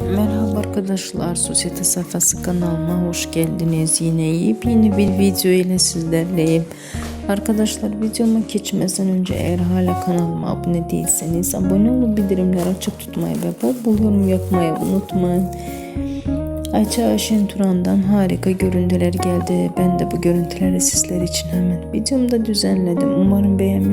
Merhaba arkadaşlar, Sosyete Sayfası kanalıma hoş geldiniz. Yine yepyeni bir video ile sizlerleyim. Arkadaşlar videoma geçmeden önce eğer hala kanalıma abone değilseniz abone olup bildirimleri açık tutmayı ve bol bol yorum yapmayı unutmayın. Ayça Ayşen Turan'dan harika görüntüler geldi. Ben de bu görüntüleri sizler için hemen videomda düzenledim. Umarım